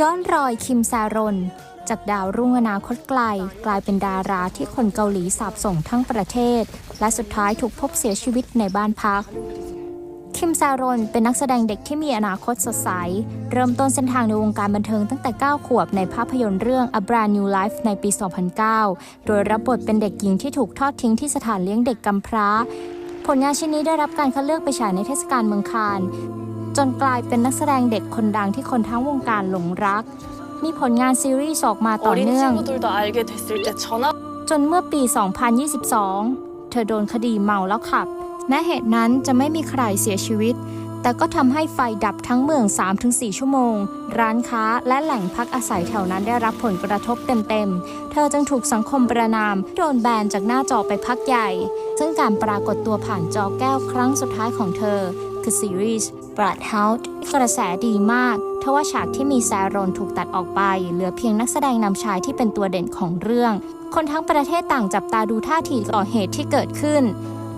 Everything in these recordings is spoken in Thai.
ย้อนรอยคิมซารน จากดาวรุ่งอนาคตไกล กลายเป็นดาราที่คนเกาหลีสาบส่งทั้งประเทศ และสุดท้ายถูกพบเสียชีวิตในบ้านพัก คิมซารอนเป็นนักแสดงเด็กที่มีอนาคตสดใส เริ่มต้นเส้นทางในวงการบันเทิงตั้งแต่ 9 ขวบในภาพยนตร์เรื่อง A Brand New Life ในปี 2009 โดยรับบทเป็นเด็กหญิงที่ถูกทอดทิ้งที่สถานเลี้ยงเด็กกำพร้า ผลงานชิ้นนี้ได้รับการคัดเลือกไปฉายในเทศกาลเมืองคาน จนกลายเป็นนักแสดงเด็กคนดังที่คนทั้งวงการหลงรัก มีผลงานซีรีส์ออกมาต่อเนื่อง จนเมื่อปี 2022 เธอโดนคดีเมาแล้วขับ แม้เหตุนั้นจะไม่มีใครเสียชีวิต แต่ก็ทำให้ไฟดับทั้งเมือง 3-4 ชั่วโมง ร้านค้าและแหล่งพักอาศัยแถวนั้นได้รับผลกระทบเต็มๆ เธอจึงถูกสังคมประนาม โดนแบนจากหน้าจอไปพักใหญ่ ซึ่งการปรากฏตัวผ่านจอแก้วครั้งสุดท้ายของเธอ คือซีรีส์ Blood Hound กระแสดีมากทว่าฉากที่มีแซรอนถูกตัดออกไป เหลือเพียงนักแสดงนำชายที่เป็นตัวเด่นของเรื่อง คนทั้งประเทศต่างจับตาดูท่าทีต่อเหตุที่เกิดขึ้น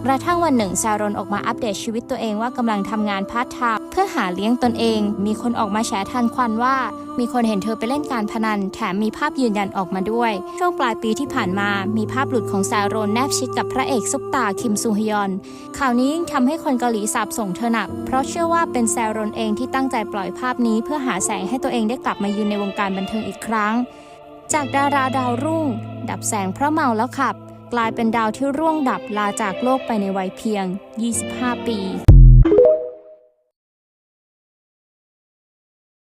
กระทั่งวันหนึ่งแซรอนออกมาอัปเดตชีวิตตัวเองว่ากำลังทำงานพาร์ทไทม์เพื่อหาเลี้ยงตนเอง มีคนออกมาแฉทันควันว่า มีคนเห็นเธอไปเล่นการพนัน แถมมีภาพยืนยันออกมาด้วย ช่วงปลายปีที่ผ่านมา มีภาพหลุดของแซรอนแนบชิดกับพระเอกซุปตาคิมซูฮยอน ข่าวนี้ยิ่งทำให้คนเกาหลีสาบส่งเธอหนัก เพราะเชื่อว่าเป็นแซรอนเองที่ตั้งใจปล่อยภาพนี้ เพื่อหาแสงให้ตัวเองได้กลับมายืนในวงการบันเทิงอีกครั้ง จากดาราดาวรุ่ง ดับแสงเพราะเมาแล้วขับ กลายเป็นดาวที่ร่วงดับลาจากโลกไปในวัยเพียง 25 ปี